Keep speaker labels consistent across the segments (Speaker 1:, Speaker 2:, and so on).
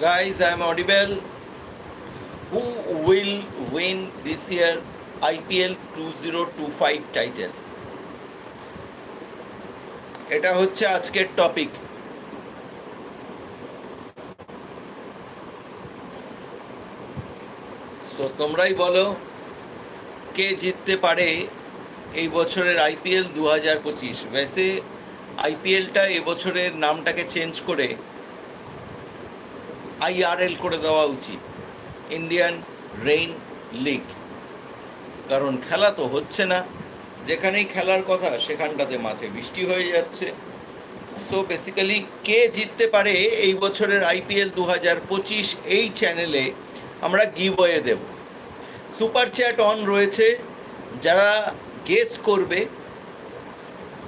Speaker 1: Guys, I am audible. Who will win this year IPL 2025 title? এটা হচ্ছে আজকের topic so তোমরাই বলো কে জিততে পারে এই বছরের আইপিএল দু হাজার পঁচিশ ভেসে আইপিএলটা এবছরের নামটাকে চেঞ্জ করে আইআরএল করে দেওয়া উচিত। Indian rain league. কারণ খেলা তো হচ্ছে না। যেখানেই খেলার কথা, সেখানটাতে মাঠে বৃষ্টি হয়ে যাচ্ছে। সো বেসিক্যালি কে জিততে পারে এই বছরের আইপিএল দু হাজার পঁচিশ এই চ্যানেলে আমরা গিভওয়ে দেব। সুপার চ্যাট অন রয়েছে। যারা গেস করবে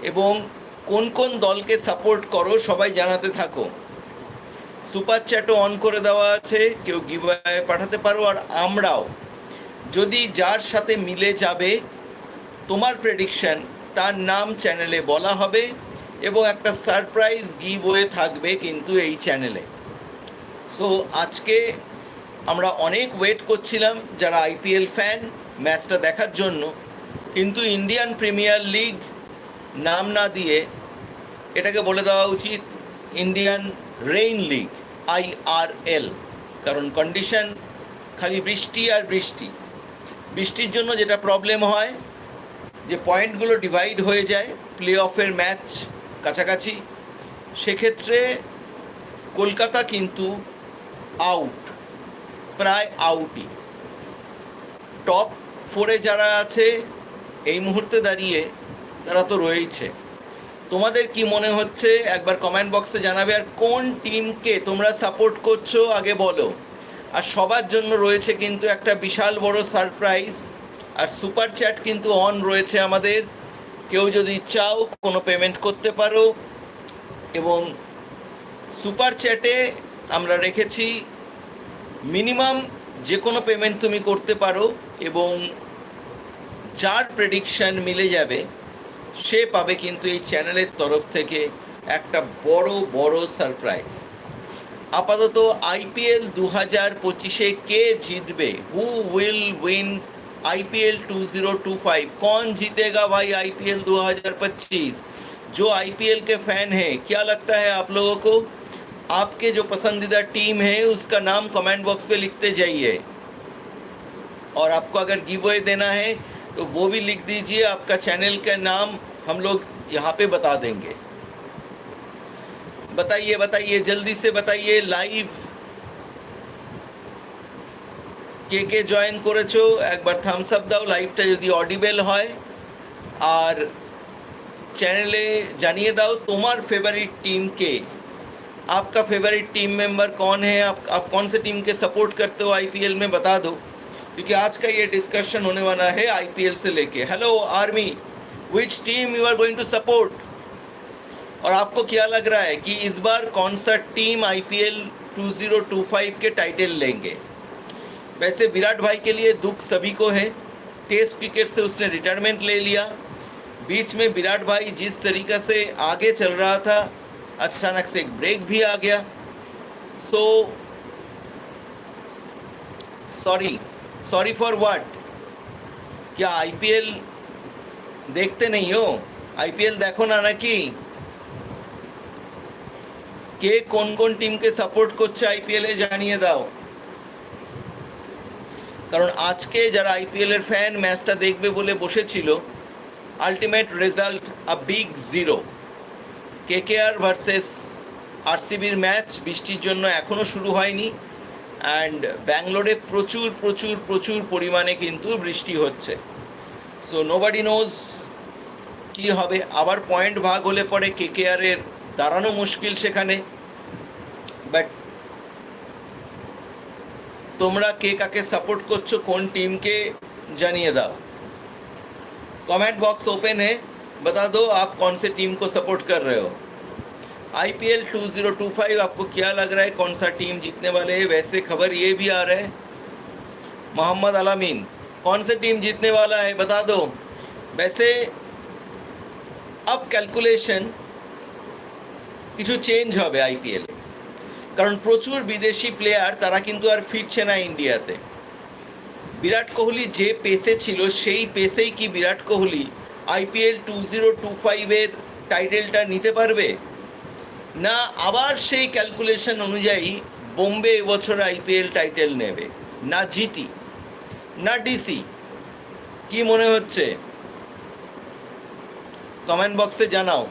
Speaker 1: এবং কোন কোন দলকে সাপোর্ট করো, সবাই জানাতে থাকো। সুপার চ্যাটও অন করে দেওয়া আছে, কেউ গিভওয়ে পাঠাতে পারো আর আমরাও। যদি যার সাথে মিলে যাবে, তোমার প্রেডিকশন তার নাম চ্যানেলে বলা হবে এবং একটা সারপ্রাইজ গিভওয়ে থাকবে কিন্তু এই চ্যানেলে সো আজকে আমরা অনেক ওয়েট করছিলাম যারা আইপিএল ফ্যান ম্যাচটা দেখার জন্য, কিন্তু ইন্ডিয়ান প্রিমিয়ার লিগ নাম না দিয়ে এটাকে বলে দেওয়া উচিত ইন্ডিয়ান রেইন লিগ আইআরএল কারণ কন্ডিশন খালি বৃষ্টি আর বৃষ্টি। বৃষ্টির জন্য যেটা প্রবলেম হয়, যে পয়েন্টগুলো ডিভাইড হয়ে যায় প্লে অফের ম্যাচ কাছাকাছি, সেক্ষেত্রে কলকাতা কিন্তু আউট প্রায় আউটই টপ ফোরে যারা আছে, এই মুহূর্তে দাঁড়িয়ে তারা তো রয়েইছে। তোমাদের কি মনে হচ্ছে? একবার কমেন্ট বক্সে জানাবে আর কোন টিমকে তোমরা সাপোর্ট করছ আগে বলো। আর সবার জন্য রয়েছে কিন্তু একটা বিশাল বড় সারপ্রাইজ আর সুপার চ্যাট কিন্তু অন রয়েছে আমাদের। কেউ যদি চাও কোনো পেমেন্ট করতে পারো এবং সুপার চ্যাটে আমরা রেখেছি মিনিমাম যে কোনো পেমেন্ট তুমি করতে পারো এবং যার প্রেডিকশান মিলে যাবে সে পাবে কিন্তু এই চ্যানেলের তরফ থেকে একটা বড় বড় সারপ্রাইজ আপাতত আইপিএল দু হাজার পঁচিশে কে জিতবে হু উইল উইন आईपीएल 2025 कौन जीतेगा भाई आईपीएल 2025 जो आईपीएल के फैन हैं क्या लगता है आप लोगों को आपके जो पसंदीदा टीम है उसका नाम कमेंट बॉक्स पे लिखते जाइए और आपको अगर गिवअवे देना है तो वो भी लिख दीजिए आपका चैनल का नाम हम लोग यहाँ पे बता देंगे बताइए बताइए जल्दी से बताइए लाइव কে কে জয়েন করেছো একবার থামস আপ দাও লাইভটা যদি অডিবেল হয় আর চ্যানেলে জানিয়ে দাও তোমার फेवरेट टीम के आपका फेवरेट टीम मेंबर कौन है आप आप कौन से टीम के सपोर्ट करते हो आईपीएल में बता दो क्योंकि आज का ये डिस्कशन होने वाला है आईपीएल से लेके। Hello army which team you are going to support और आपको क्या लग रहा है कि इस बार कौन सा टीम आईपीएल 2025 के टाइटल लेंगे? वैसे विराट भाई के लिए दुख सभी को है। टेस्ट क्रिकेट से उसने रिटायरमेंट ले लिया। बीच में विराट भाई जिस तरीके से आगे चल रहा था, अचानक से एक ब्रेक भी आ गया। So sorry sorry for what क्या आईपीएल देखते नहीं हो आईपीएल देखो ना নাকি কে কোন কোন টিমকে সাপোর্ট করছে আইপিএলে জানিয়ে দাও কারণ আজকে যারা আইপিএলের ফ্যান ম্যাচটা দেখবে বলে বসেছিল ultimate result a big zero K K R versus আরসিবির match বৃষ্টির জন্য এখনও শুরু হয়নি অ্যান্ড ব্যাঙ্গলোরে প্রচুর প্রচুর প্রচুর পরিমাণে কিন্তু বৃষ্টি হচ্ছে। সো নোবাডি নোজ কী হবে। আবার পয়েন্ট ভাগ হলে পরে কেকেআরের দাঁড়ানো মুশকিল সেখানে। বাট তোমরা কে কাকে সাপোর্ট করছ, কোন টিমকে জানিয়ে দাও। কমেন্ট বক্স ওপেনে है দো আপ आप कौन টিম কো সাপোর্ট কর कर आईपीएल 2025 आपको क्या लग रहा है कौन सा टीम जीतने वाले है वैसे खबर ये भी आ रहा है मोहम्मद अलामीन कौन से टीम जीतने वाला है बता दो वैसे अब ক্যালকুলেশন কিছু চেঞ্জ হবে আইপিএলে কারণ প্রচুর বিদেশি প্লেয়ার তারা কিন্তু আর ফিরছে না ইন্ডিয়াতে বিরাট কোহলি যে পেসে ছিল সেই পেসেই কি Virat Kohli IPL two zero two ফাইভের টাইটেলটা নিতে পারবে না, আবার সেই ক্যালকুলেশন অনুযায়ী বোম্বে এবছর আইপিএল টাইটেল নেবে। না জিটি না ডিসি কি মনে হচ্ছে? কমেন্ট বক্সে জানাও।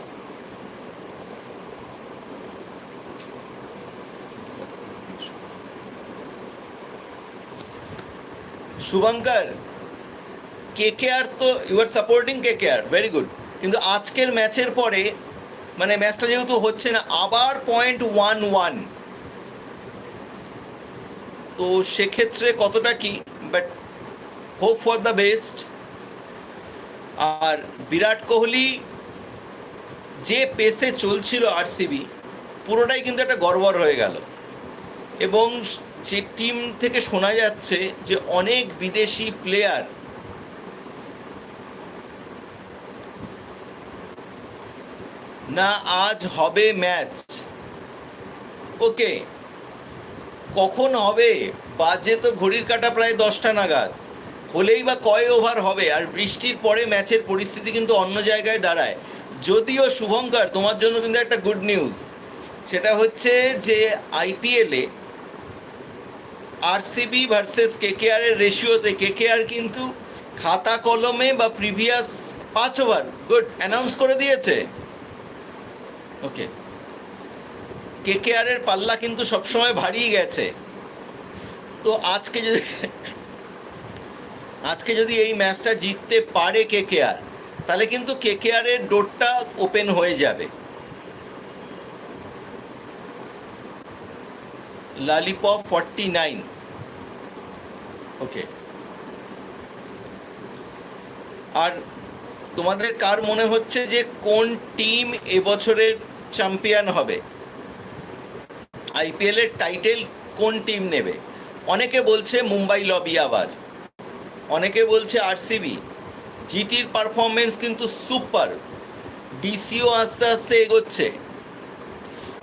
Speaker 1: শুভঙ্কর কে কে আর তো you are supporting K K R very good কিন্তু আজকের ম্যাচের পরে মানে ম্যাচটা যেহেতু হচ্ছে না, আবার পয়েন্ট ওয়ান ওয়ান তো সেক্ষেত্রে কতটা কি? But hope for the best আর বিরাট কোহলি যে পেসে চলছিল আরসিবি পুরোটাই কিন্তু একটা গড়বড় হয়ে গেল। এবং যে টিম থেকে শোনা যাচ্ছে যে অনেক বিদেশি প্লেয়ার না, আজ হবে ম্যাচ। ওকে, কখন হবে? বাজে তো ঘড়ির কাটা প্রায় দশটা নাগাদ। হলেই বা কয় ওভার হবে? আর বৃষ্টির পরে ম্যাচের পরিস্থিতি কিন্তু অন্য জায়গায় দাঁড়ায়। যদিও শুভঙ্কর, তোমার জন্য কিন্তু একটা গুড নিউজ। সেটা হচ্ছে যে আইপিএলে আরসিবি ভার্সেস কেকেআর এর রেশিওতে কেকেআর কিন্তু খাতা কলমে বা প্রিভিয়াস পাঁচ ওভার, গুড অ্যানাউন্স করে দিয়েছে। ওকে কেকেআর এর পাল্লা কিন্তু সবসময় ভারী গেছে। তো আজকে যদি আজকে যদি এই ম্যাচটা জিততে পারে কেকেআর তাহলে কিন্তু কেকেআর এর ডোরটা ওপেন হয়ে যাবে। লালিপপ ফর্টি নাইন ওকে আর তোমাদের কার মনে হচ্ছে যে কোন টিম এবছরের চ্যাম্পিয়ন হবে। আইপিএল এর টাইটেল কোন টিম নেবে? অনেকে বলছে মুম্বাই লবি আবার। অনেকে বলছে আরসিবি। জিটির পারফরমেন্স কিন্তু সুপার। ডিসিও আস্তে আস্তে এগোচ্ছে।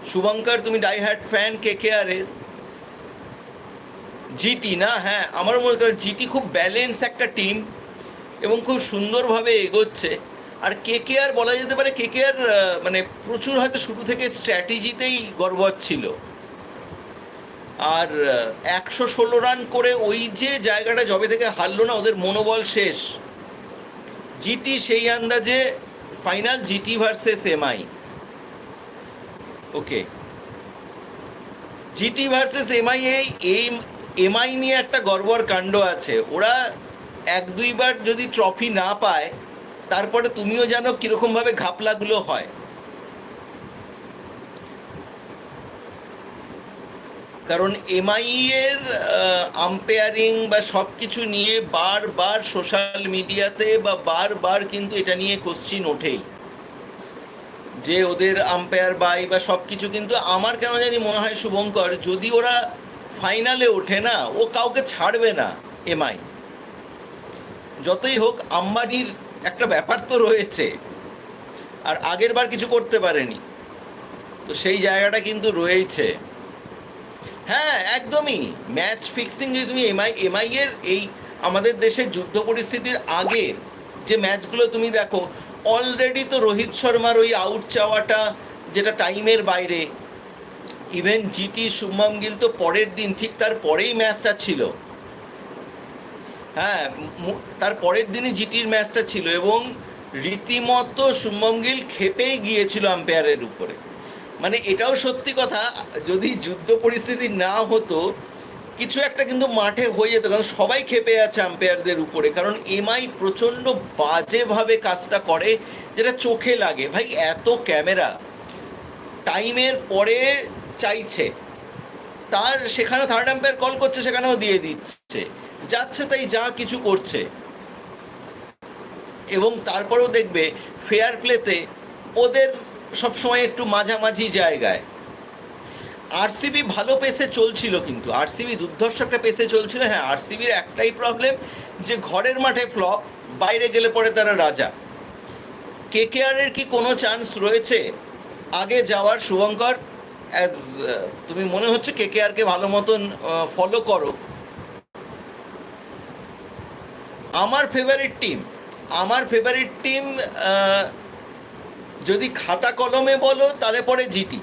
Speaker 1: শুভঙ্কর, তুমি ডাইহার্ট ফ্যান, কে কে আর এর? জিটি না? হ্যাঁ আমার মনে করেন জিটি খুব ব্যালেন্স একটা টিম এবং খুব সুন্দরভাবে এগোচ্ছে। আর কে কে আর বলা যেতে পারে কে কে আর মানে প্রচুর হয়তো শুরু থেকে স্ট্র্যাটেজিতেই গর্বত ছিল। আর একশো ষোলো রান করে ওই যে জায়গাটা জবে থেকে হারলো না, ওদের মনোবল শেষ। জিটি সেই আন্দাজে final GT versus MI okay GT versus MI এই এমআই নিয়ে একটা গর্বর কাণ্ড আছে। ওরা এক দুইবার যদি ট্রফি না পায় তারপরে তুমিও জানো কীরকমভাবে ঘাপলাগুলো হয়। কারণ এমআই এর আম্পায়ারিং বা সব কিছু নিয়ে বারবার সোশ্যাল মিডিয়াতে বা বারবার কিন্তু এটা নিয়ে কোশ্চিন ওঠেই। যে ওদের আম্পায়ার বাই বা সব কিছু কিন্তু আমার কেন জানি মনে হয় শুভঙ্কর, যদি ওরা ফাইনালে ওঠে না, ও কাউকে ছাড়বে না এমআই যতই হোক, আম্বানির একটা ব্যাপার তো রয়েছে। আর আগের বার কিছু করতে পারেনি। তো সেই জায়গাটা কিন্তু রয়েছে। হ্যাঁ একদমই। ম্যাচ ফিক্সিং যদি তুমি এমআই এমআই এর এই আমাদের দেশের যুদ্ধ পরিস্থিতির আগে যে ম্যাচগুলো তুমি দেখো অলরেডি তো রোহিত শর্মার ওই আউট চাওয়াটা যেটা টাইমের বাইরে ইভেন জিটি শুভম গিল তো পরের দিন, ঠিক তার পরেই ম্যাচটা ছিল। হ্যাঁ তার পরের দিনই জিটির ম্যাচটা ছিল এবং রীতিমতো শুভম গিল খেপেই গিয়েছিল আম্পায়ারের উপরে। মানে এটাও সত্যি কথা, যদি যুদ্ধ পরিস্থিতি না হতো, কিছু একটা কিন্তু মাঠে হয়ে যেত, কারণ সবাই খেপে আছে আম্পায়ারদের উপরে, কারণ এমআই প্রচণ্ড বাজেভাবে কাজটা করে, যেটা চোখে লাগে। ভাই, এত ক্যামেরা, টাইমের পরে চাইছে, তার সেখানে থার্ড আম্পায়ার কল করছে, সেখানেও দিয়ে দিচ্ছে। যাচ্ছে তাই যা কিছু করছে। এবং তারপরেও দেখবে ফেয়ার প্লেতে ওদের সবসময় একটু মাঝামাঝি জায়গায়। আরসিবি ভালো পেসে চলছিল কিন্তু। আরসিবি দুর্ধর্ষ একটা পেসে চলছিল। হ্যাঁ আরসিবির একটাই প্রবলেম যে ঘরের মাঠে ফ্লপ বাইরে গেলে পরে তারা রাজা। কে কে আরের কি কোনো চান্স রয়েছে? আগে যাওয়ার শুভঙ্কর অ্যাজ তুমি মনে হচ্ছে কে কে আরকে ভালো মতন ফলো করো। আমার ফেভারিট টিম আমার ফেভারিট টিম যদি খাতা কলমে বলো তাহলে পরে জিটি।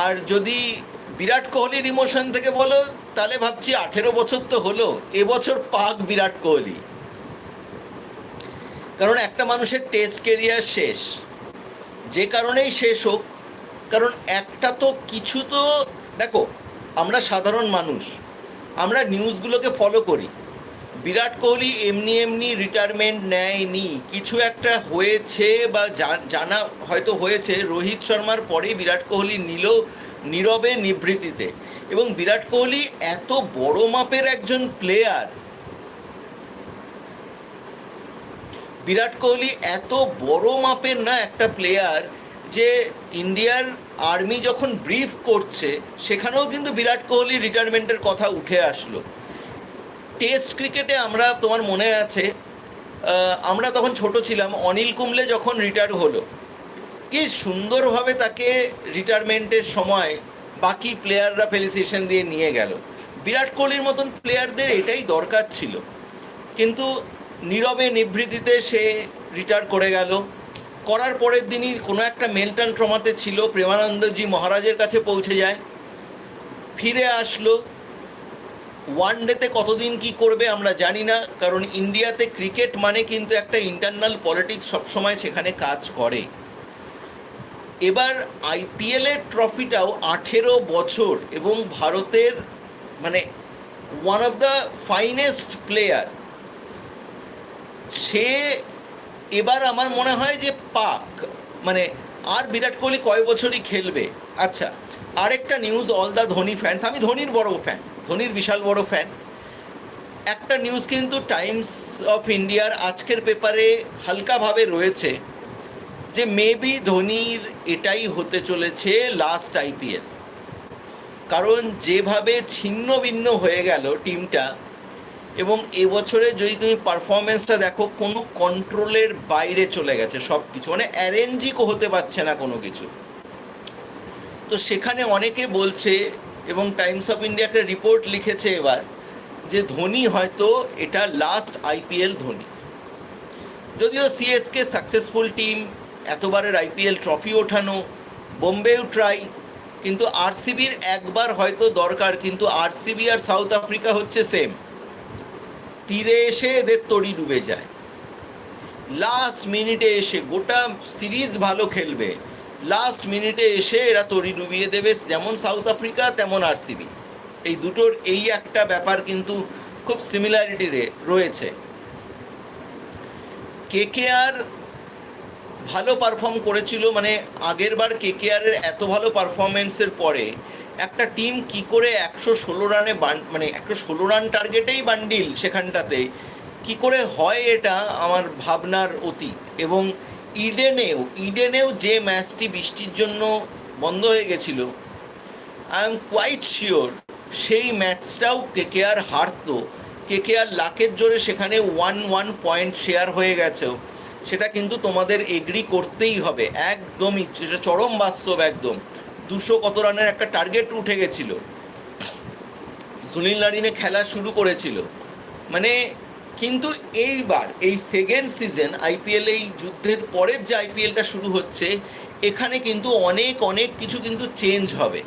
Speaker 1: আর যদি বিরাট কোহলির ইমোশন থেকে বলো তাহলে ভাবছি আঠেরো বছর তো হলো, এবছর পাক বিরাট কোহলি। কারণ একটা মানুষের টেস্ট কেরিয়ার শেষ, যে কারণেই শেষ হোক, কারণ একটা তো কিছু তো, দেখো, আমরা সাধারণ মানুষ, আমরা নিউজগুলোকে ফলো করি। বিরাট কোহলি এমনি এমনি রিটায়ারমেন্ট নেয়নি। কিছু একটা হয়েছে বা জানা হয়তো হয়েছে, রোহিত শর্মার পরে বিরাট কোহলি নিল নীরবে নিভৃতিতে এবং বিরাট কোহলি এত বড় মাপের একজন প্লেয়ার বিরাট কোহলি এত বড় মাপের না একটা প্লেয়ার যে ইন্ডিয়ার আর্মি যখন ব্রিফ করছে, সেখানেও কিন্তু বিরাট কোহলি রিটায়ারমেন্টের কথা উঠে আসলো। টেস্ট ক্রিকেটে আমরা, তোমার মনে আছে আমরা তখন ছোট ছিলাম, অনিল কুম্বলে যখন রিটায়ার হলো, কি সুন্দরভাবে তাকে রিটায়ারমেন্টের সময় বাকি প্লেয়াররা ফেলিসিয়েশন দিয়ে নিয়ে গেল। বিরাট কোহলির মতন প্লেয়ারদের এটাই দরকার ছিল। কিন্তু নীরবে নিভৃতিতে সে রিটায়ার করে গেল। করার পরের দিনই কোনো একটা মেন্টাল ট্রমাতে ছিল, প্রেমানন্দজি মহারাজের কাছে পৌঁছে যায়। ফিরে আসলো ওয়ান ডেতে কতদিন কি করবে আমরা জানি না, কারণ ইন্ডিয়াতে ক্রিকেট মানে কিন্তু একটা ইন্টারনাল পলিটিক্স সবসময় সেখানে কাজ করে। এবার আইপিএলের ট্রফিটাও আঠেরো বছর এবং ভারতের মানে one of the finest player সে এবার আমার মনে হয় যে পাক মানে আর বিরাট কোহলি কয় বছরই খেলবে? আচ্ছা আরেকটা news all the Dhoni fans আমি ধোনির বড় ফ্যান ধোনির বিশাল বড় ফ্যান একটা নিউজ কিন্তু টাইমস অফ ইন্ডিয়ার আজকের পেপারে হালকাভাবে রয়েছে যে মেবি ধোনির এটাই হতে চলেছে লাস্ট আইপিএল কারণ যেভাবে ছিন্ন ভিন্ন হয়ে গেল টিমটা এবং এবছরে যদি তুমি পারফরমেন্সটা দেখো, কোনো কন্ট্রোলের বাইরে চলে গেছে সব কিছু মানে অ্যারেঞ্জই হতে পারছে না কোনো কিছু। তো সেখানে অনেকে বলছে এবং টাইমস অফ ইন্ডিয়া একটা রিপোর্ট লিখেছে এবার যে ধোনি হয়তো এটা লাস্ট আইপিএল ধোনি। যদিও সিএসকে সাকসেসফুল টিম এতবারের আইপিএল ট্রফি ওঠানো বোম্বেও ট্রাই কিন্তু আরসিবির একবার হয়তো দরকার, কিন্তু আরসিবি আর সাউথ আফ্রিকা হচ্ছে সেম তীরে এসে এদের তড়ি ডুবে যায়। লাস্ট মিনিটে এসে গোটা সিরিজ ভালো খেলবে। লাস্ট মিনিটে এসে এরা তড়ি ডুবিয়ে দেবে, যেমন সাউথ আফ্রিকা তেমন আরসিবি এই দুটোর, এই একটা ব্যাপার কিন্তু খুব সিমিলারিটি রয়েছে। কে কে আর ভালো পারফর্ম করেছিল মানে আগের বার কে কে আরের এত ভালো পারফরমেন্সের পরে একটা টিম কি করে একশো ষোলো রানে মানে একশো ষোলো রান টার্গেটেই বান্ডিল সেখানটাতে, কি করে হয় এটা আমার ভাবনার অতীত। এবং ইডেনেও ইডেনেও যে ম্যাচটি বৃষ্টির জন্য বন্ধ হয়ে গেছিল আই এম কোয়াইট শিওর সেই ম্যাচটাও কে কে আর হারতো। কে কে আর লাখের জোরে সেখানে ওয়ান ওয়ান পয়েন্ট শেয়ার হয়ে গেছেও সেটা কিন্তু তোমাদের এগ্রি করতেই হবে। একদমই, সেটা চরম বাস্তব একদম। দুশো কত রানের একটা টার্গেট উঠে গেছিল। সুনীল নারিনে খেলা শুরু করেছিল। মানে কিন্তু এইবার, এই সেকেন্ড সিজন আইপিএল এই যুদ্ধের পরের যে আইপিএলটা শুরু হচ্ছে, এখানে কিন্তু অনেক অনেক কিছু কিন্তু চেঞ্জ হবে।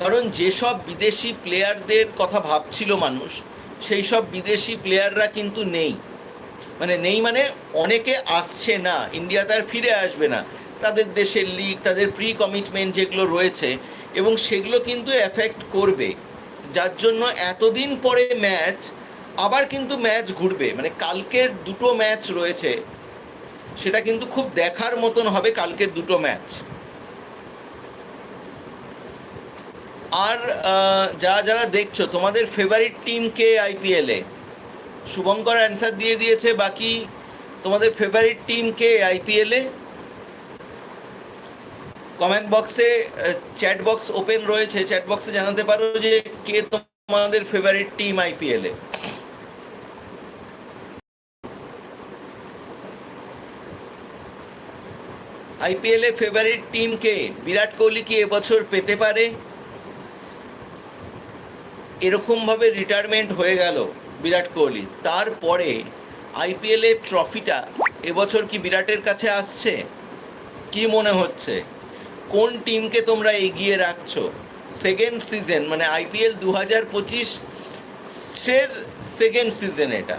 Speaker 1: কারণ যেসব বিদেশি প্লেয়ারদের কথা ভাবছিল মানুষ সেই সব বিদেশি প্লেয়াররা কিন্তু নেই। মানে নেই মানে অনেকে আসছে না ইন্ডিয়া তার ফিরে আসবে না। তাদের দেশের লিগ তাদের প্রি কমিটমেন্ট যেগুলো রয়েছে, এবং সেগুলো কিন্তু এফেক্ট করবে। যার জন্য এতদিন পরে ম্যাচ আবার কিন্তু ম্যাচ ঘুরবে। মানে কালকের দুটো ম্যাচ রয়েছে, সেটা কিন্তু খুব দেখার মতন হবে কালকের দুটো ম্যাচ। আর যারা যারা দেখছ, তোমাদের ফেভারিট টিম কে আইপিএলে শুভঙ্কর অ্যান্সার দিয়ে দিয়েছে, বাকি তোমাদের ফেভারিট টিম কে আইপিএলে কমেন্ট বক্সে চ্যাট বক্স ওপেন রয়েছে। চ্যাট বক্সে জানাতে পারো যে কে তোমাদের ফেভারিট টিম আইপিএলে আইপিএলে ফেভারিট টিমকে বিরাট কোহলি কি এবছর পেতে পারে? এরকমভাবে রিটায়ারমেন্ট হয়ে গেল বিরাট কোহলি। তারপরে আইপিএলের ট্রফিটা এবছর কি বিরাটের কাছে আসছে? কি মনে হচ্ছে? কোন টিমকে তোমরা এগিয়ে রাখছো? সেকেন্ড সিজন মানে আইপিএল দু হাজার পঁচিশ সেকেন্ড সিজন এটা।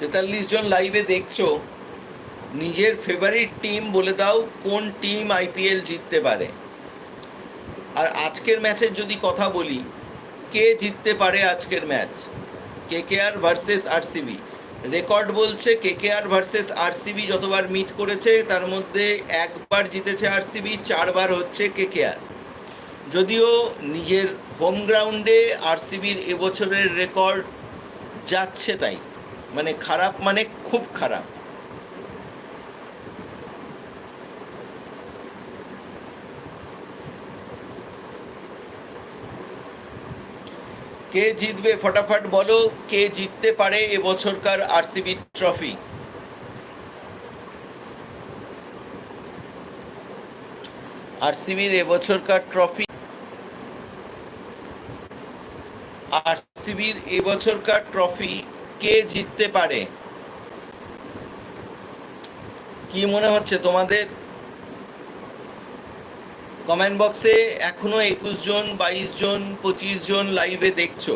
Speaker 1: তেতাল্লিশ জন লাইভে দেখছ, নিজের ফেভারিট টিম বলে দাও কোন টিম আইপিএল জিততে পারে। আর আজকের ম্যাচের যদি কথা বলি, কে জিততে পারে আজকের match K K R versus RCB record বলছে K K R versus RCB যতবার মিট করেছে, তার মধ্যে একবার জিতেছে আরসিবি চারবার হচ্ছে কে কে আর যদিও নিজের হোম গ্রাউন্ডে আরসিবির এবছরের রেকর্ড যাচ্ছে তাই। মানে খারাপ মানে খুব খারাপ। কে জিতবে ফটাফট বলো, কে জিততে পারে এবছরকার আরসিবি ট্রফি? আরসিবির এবছরকার ট্রফি? আরসিবির এবছরকার ট্রফি কে জিততে পারে? কি মনে হচ্ছে তোমাদের? কমেন্ট বক্সে এখনও একুশ জন, বাইশ জন, পঁচিশ জন লাইভে দেখছ।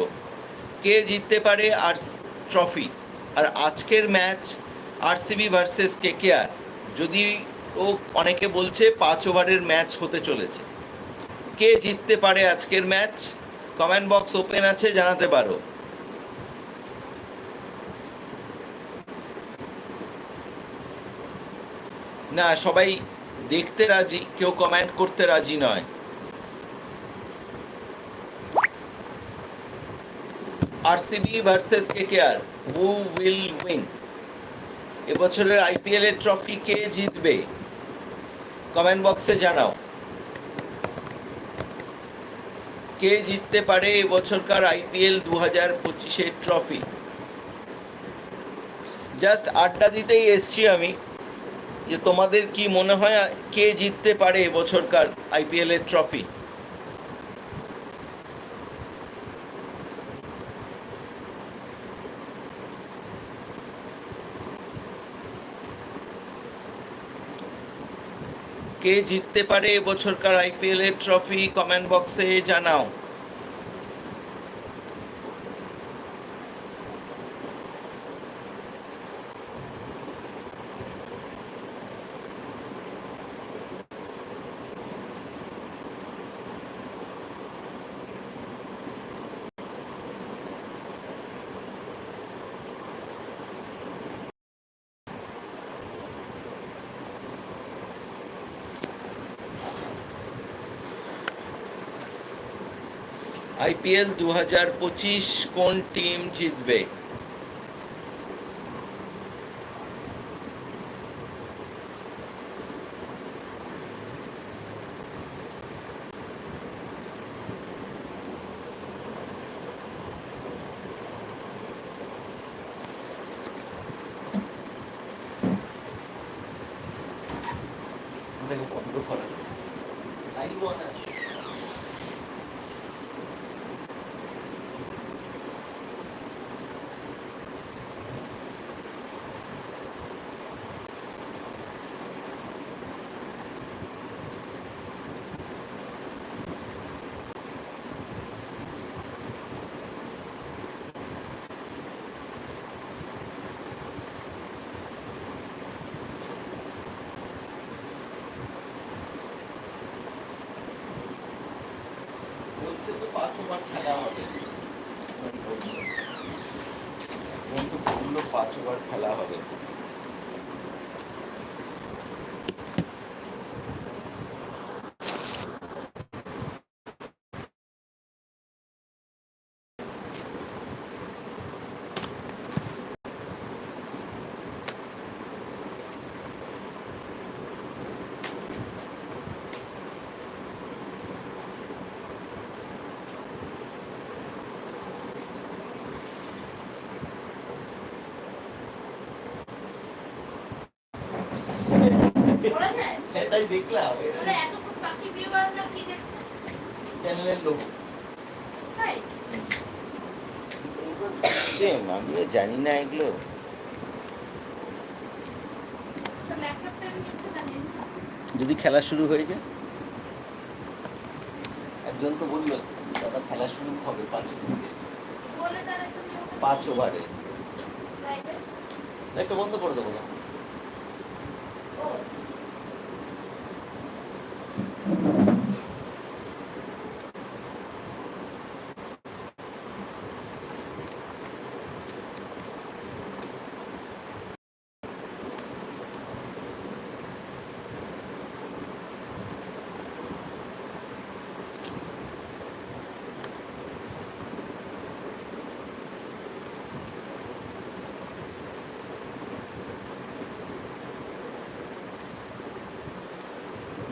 Speaker 1: কে জিততে পারে আর ট্রফি? আর আজকের ম্যাচ আরসিবি ভার্সেস কে কেকেআর। যদি ও অনেকে বলছে পাঁচ ওভারের ম্যাচ হতে চলেছে। কে জিততে পারে আজকের ম্যাচ? কমেন্ট বক্স ওপেন আছে, জানাতে পারো। না, সবাই দেখতে রাজি, কেউ কমেন্ট করতে রাজি নয়। আরসিবি ভার্সেস কে কেকেআর হু উইল উইন এবছরের আইপিএল এর ট্রফি কে জিতবে? কমেন্ট বক্সে জানাও। কে জিততে পারে এবছরকার আইপিএল দু হাজার পঁচিশের ট্রফি জাস্ট আড্ডা দিতেই এসছি আমি। যে তোমাদের কি মনে হয়, কে জিততে পারে এবছরকার আইপিএল এর ট্রফি কে জিততে পারে এবছরকার আইপিএল এর ট্রফি কমেন্ট বক্সে জানাও। আইপিএল দু হাজার পঁচিশ কোন টিম জিতবে বন্ধ করা যাচ্ছে লাইভ অন আছে বলছে তো পাঁচ ওভার খেলা হবে কিন্তু বলল পাঁচ ওভার খেলা হবে। ওটাই দেখলাম।
Speaker 2: এতক্ষণ বাকি ভিউয়াররা কি দেখছে?
Speaker 1: চ্যানেলের লোক।
Speaker 2: তাই?
Speaker 1: আমিও জানি না এগুলো। যদি খেলা শুরু হয়ে যায়। একজন তো বলল দাদা খেলা শুরু হবে পাঁচ মিনিটে। পাঁচ ওভারে একটা বন্ধ করে দেবো না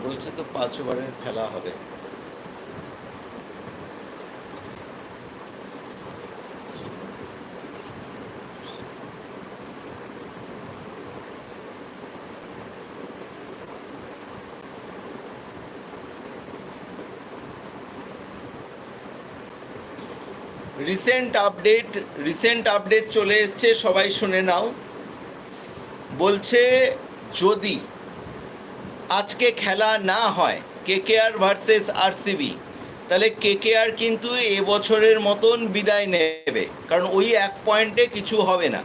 Speaker 2: ও
Speaker 1: বলছে তো পাঁচ ওভারের খেলা হবে। রিসেন্ট আপডেট রিসেন্ট আপডেট চলে এসছে, সবাই শুনে নাও। বলছে যদি আজকে খেলা না হয়, কেকেআর ভার্সেস আরসিবি। তাহলে কেকেআর কিন্তু এবছরের মতন বিদায় নেবে, কারণ ওই এক পয়েন্টে কিছু হবে না।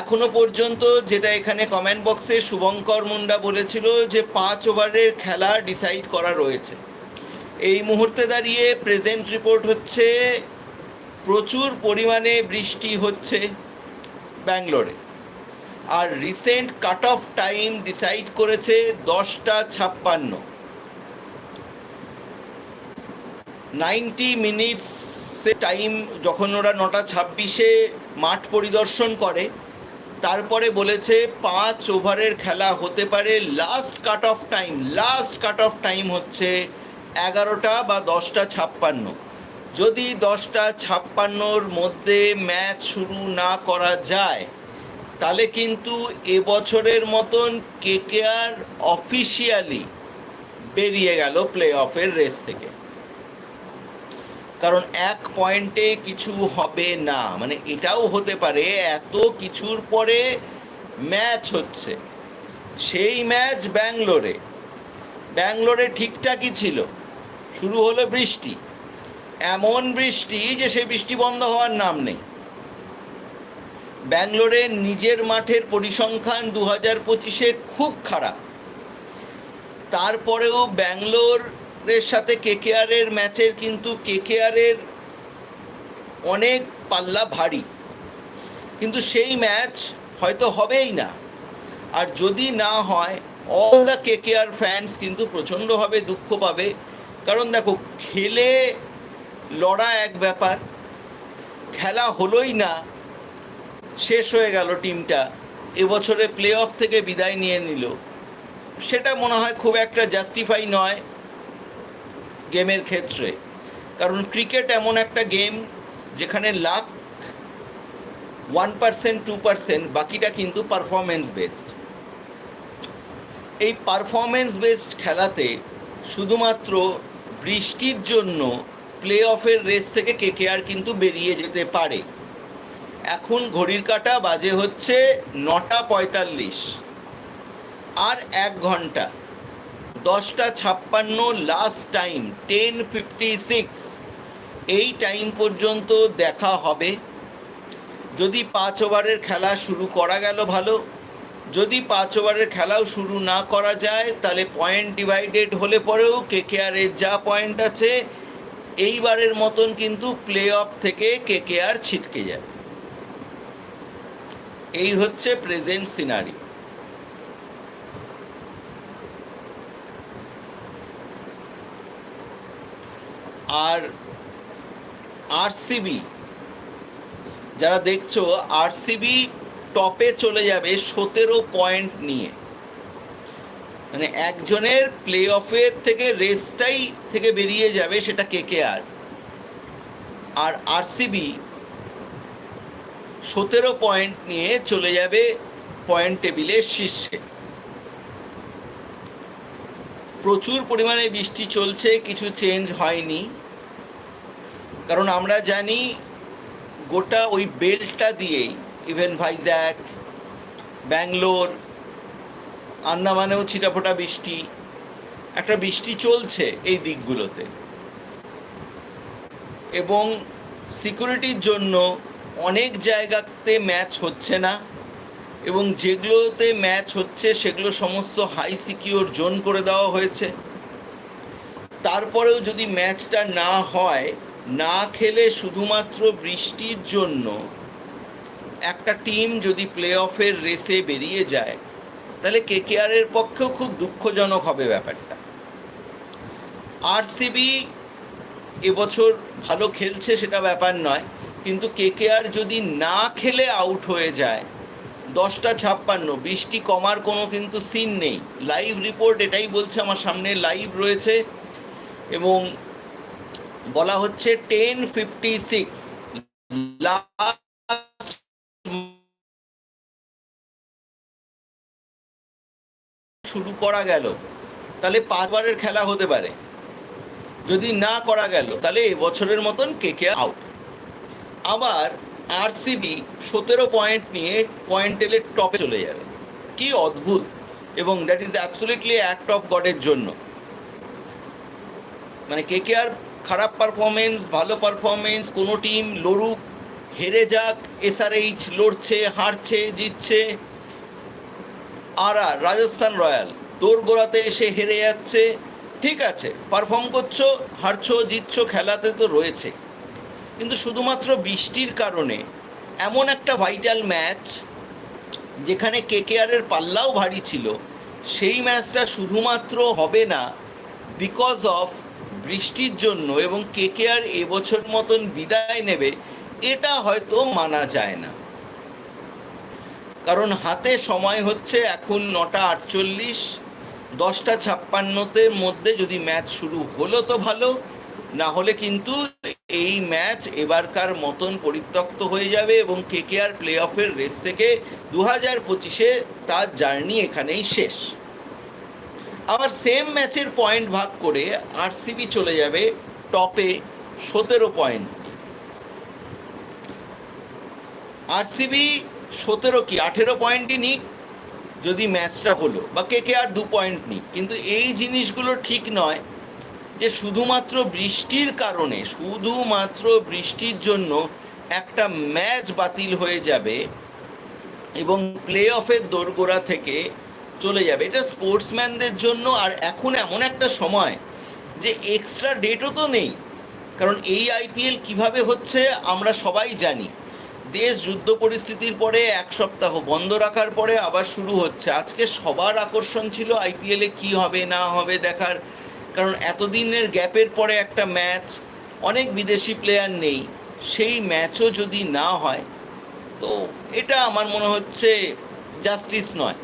Speaker 1: এখনও পর্যন্ত যেটা এখানে কমেন্ট বক্সে শুভঙ্কর মুন্ডা বলেছিল যে পাঁচ ওভারের খেলা ডিসাইড করা রয়েছে। এই মুহূর্তে দাঁড়িয়ে প্রেজেন্ট রিপোর্ট হচ্ছে, প্রচুর পরিমাণে বৃষ্টি হচ্ছে ব্যাঙ্গালোরে। আর recent cut off time decide করেছে দশটা ছাপ্পান্ন। নাইনটি মিনিটসে টাইম যখন ওরা নটা ছাব্বিশে মাঠ পরিদর্শন করে, তারপরে বলেছে পাঁচ ওভারের খেলা হতে পারে। Last cut off time last cut off time হচ্ছে এগারোটা বা দশটা ছাপ্পান্ন। যদি দশটা ছাপ্পান্নর মধ্যে ম্যাচ শুরু না করা যায় তাহলে কিন্তু এবছরের মতন কেকেআর অফিসিয়ালি বেরিয়ে গেল প্লে অফের রেস থেকে। কারণ এক পয়েন্টে কিছু হবে না। মানে এটাও হতে পারে এত কিছুর পরে ম্যাচ হচ্ছে। সেই ম্যাচ ব্যাঙ্গলোরে। ব্যাঙ্গলোরে ঠিকঠাকই ছিল। শুরু হলো বৃষ্টি। এমন বৃষ্টি যে সে বৃষ্টি বন্ধ হওয়ার নাম নেই। ব্যাঙ্গলোরের নিজের মাঠের পরিসংখ্যান দু হাজার পঁচিশে খুব খারাপ। তারপরেও ব্যাঙ্গলোরের সাথে কেকেআরের ম্যাচের কিন্তু কেকেআরের অনেক পাল্লা ভারী। কিন্তু সেই ম্যাচ হয়তো হবেই না। আর যদি না হয় অল দ্য কেকেআর ফ্যান্স কিন্তু প্রচণ্ডভাবে দুঃখ পাবে। কারণ দেখো, খেলে লড়া এক ব্যাপার, খেলা হলোই না। শেষ হয়ে গেল টিমটা। এবছরে প্লে অফ থেকে বিদায় নিয়ে নিল। সেটা মনে হয় খুব একটা জাস্টিফাই নয় গেমের ক্ষেত্রে। কারণ ক্রিকেট এমন একটা গেম যেখানে luck one percent two percent বাকিটা কিন্তু পারফরমেন্স বেসড এই পারফরমেন্স বেসড খেলাতে শুধুমাত্র বৃষ্টির জন্য প্লে অফের রেস থেকে কেকেআর কিন্তু বেরিয়ে যেতে পারে। এখন ঘড়ির কাটা বাজে হচ্ছে নটা পঁয়তাল্লিশ। আর এক ঘণ্টা। দশটা ছাপ্পান্ন last time ten fifty six এই টাইম পর্যন্ত দেখা হবে। যদি পাঁচ ওভারের খেলা শুরু করা গেল ভালো। যদি পাঁচ ওভারের খেলাও শুরু না করা যায়, তাহলে পয়েন্ট ডিভাইডেড হলে পরেও কেকেআরের যা পয়েন্ট আছে, এইবারের মতন কিন্তু প্লে অফ থেকে কেকেআর ছিটকে যাবে। এই হচ্ছে প্রেজেন্ট সিনারি আর আরসিবি যারা দেখছ আরসিবি টপে চলে যাবে সতেরো পয়েন্ট নিয়ে। মানে একজনের প্লে অফের থেকে রেসটাই থেকে বেরিয়ে যাবে সেটা কে আর? আর আরসিবি সতেরো পয়েন্ট নিয়ে চলে যাবে পয়েন্ট টেবিলের শীর্ষে। প্রচুর পরিমাণে বৃষ্টি চলছে, কিছু চেঞ্জ হয়নি। কারণ আমরা জানি গোটা ওই বেল্টটা দিয়েই, ইভেন ভাইজ্যাক, ব্যাঙ্গলোর, আন্দামানেও ছিটাফোটা বৃষ্টি, একটা বৃষ্টি চলছে এই দিকগুলোতে। এবং সিকিউরিটির জন্য অনেক জায়গাতে ম্যাচ হচ্ছে না এবং যেগুলোতে ম্যাচ হচ্ছে সেগুলো সমস্ত হাই সিকিউর জোন করে দেওয়া হয়েছে। তারপরেও যদি ম্যাচটা না হয়, না খেলে শুধুমাত্র বৃষ্টির জন্য একটা টিম যদি প্লে অফের রেসে বেরিয়ে যায়, তাহলে কেকেআরের পক্ষেও খুব দুঃখজনক হবে ব্যাপারটা। আরসিবি এবছর ভালো খেলছে সেটা ব্যাপার নয়। কিন্তু কেকেআর যদি না খেলে আউট হয়ে যায়, দশটা ছাপ্পান্ন বৃষ্টি কমার কোনো কিন্তু সিন নেই। লাইভ রিপোর্ট এটাই বলছে আমার সামনে লাইভ রয়েছে এবং বলা হচ্ছে টেন ফিফটি সিক্স শুরু করা গেল। তাহলে পাঁচবারের খেলা হতে পারে। যদি না করা গেল, তাহলে এবছরের মতন কেকে আউট আবার আরসিবি সতেরো পয়েন্ট নিয়ে পয়েন্ট টেলের টপে চলে যাবে। কি অদ্ভুত! এবং that is absolutely act of গডের জন্য। মানে কে কে আর খারাপ পারফরমেন্স ভালো পারফরমেন্স কোনো টিম লড়ুক, হেরে যাক এসআরএইচ লড়ছে, হারছে, জিতছে, আর আর রাজস্থান রয়্যাল, দোরগোড়াতে এসে হেরে যাচ্ছে, ঠিক আছে পারফর্ম করছ, হারছো, জিতছো, খেলাতে তো রয়েছে। কিন্তু শুধুমাত্র বৃষ্টির কারণে এমন একটা ভাইটাল ম্যাচ যেখানে কেকেআরের পাল্লাও ভারী ছিল, সেই ম্যাচটা শুধুমাত্র হবে না বিকজ অফ বৃষ্টির জন্য এবং কেকেআর এবছর মতন বিদায় নেবে, এটা হয়তো মানা যায় না। কারণ হাতে সময় হচ্ছে এখন নটা আটচল্লিশ, দশটা ছাপ্পান্নতে মধ্যে যদি ম্যাচ শুরু হলো তো ভালো না হলে কিন্তু এই ম্যাচ এবারকার মতন পরিত্যক্ত হয়ে যাবে এবং কেকেআর প্লে অফের রেস থেকে দু হাজার পঁচিশে তার জার্নি এখানেই শেষ। আবার সেম ম্যাচের পয়েন্ট ভাগ করে আরসিবি চলে যাবে টপে সতেরো পয়েন্ট। আরসিবি সতেরো কি? আঠেরো পয়েন্টই নিক, যদি ম্যাচটা হলো। বা কে কে আর দু পয়েন্ট নিক। কিন্তু এই জিনিসগুলো ঠিক নয়। যে শুধুমাত্র বৃষ্টির কারণে, শুধুমাত্র বৃষ্টির জন্য একটা ম্যাচ বাতিল হয়ে যাবে এবং প্লে অফের দোরগোড়া থেকে চলে যাবে। এটা স্পোর্টসম্যানদের জন্য আর এখন এমন একটা সময় যে এক্সট্রা ডেটও তো নেই। কারণ এই আইপিএল কীভাবে হচ্ছে আমরা সবাই জানি। দেশ যুদ্ধ পরিস্থিতির পরে এক সপ্তাহ বন্ধ রাখার পরে আবার শুরু হচ্ছে। আজকে সবার আকর্ষণ ছিল আইপিএলে কি হবে না হবে দেখার কারণ এতদিনের গ্যাপের পরে একটা ম্যাচ, অনেক বিদেশি প্লেয়ার নেই, সেই ম্যাচও যদি না হয়, তো এটা আমার মনে হচ্ছে জাস্টিস নয়।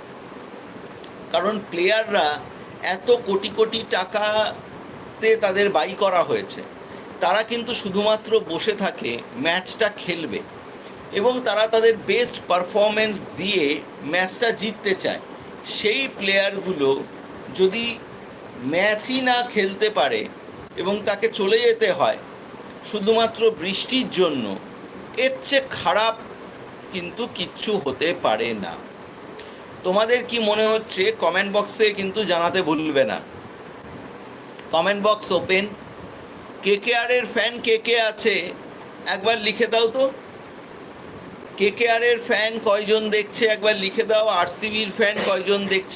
Speaker 1: কারণ প্লেয়াররা এত কোটি কোটি টাকাতে তাদের বাই করা হয়েছে। তারা কিন্তু শুধুমাত্র বসে থাকে ম্যাচটা খেলবে এবং তারা তাদের বেস্ট পারফরমেন্স দিয়ে ম্যাচটা জিততে চায়। সেই প্লেয়ারগুলো যদি ম্যাচই না খেলতে পারে এবং তাকে চলে যেতে হয় শুধুমাত্র বৃষ্টির জন্য। এর চেয়ে খারাপ কিন্তু কিচ্ছু হতে পারে না। তোমাদের কি মনে হচ্ছে কমেন্ট বক্সে কিন্তু জানাতে ভুলবে না। Comment box open. K K R এর ফ্যান কে কে আছে? একবার লিখে দাও তো। কে কে আর এর ফ্যান কয়জন দেখছে? একবার লিখে দাও। আর আরসিবির ফ্যান কয়জন দেখছে?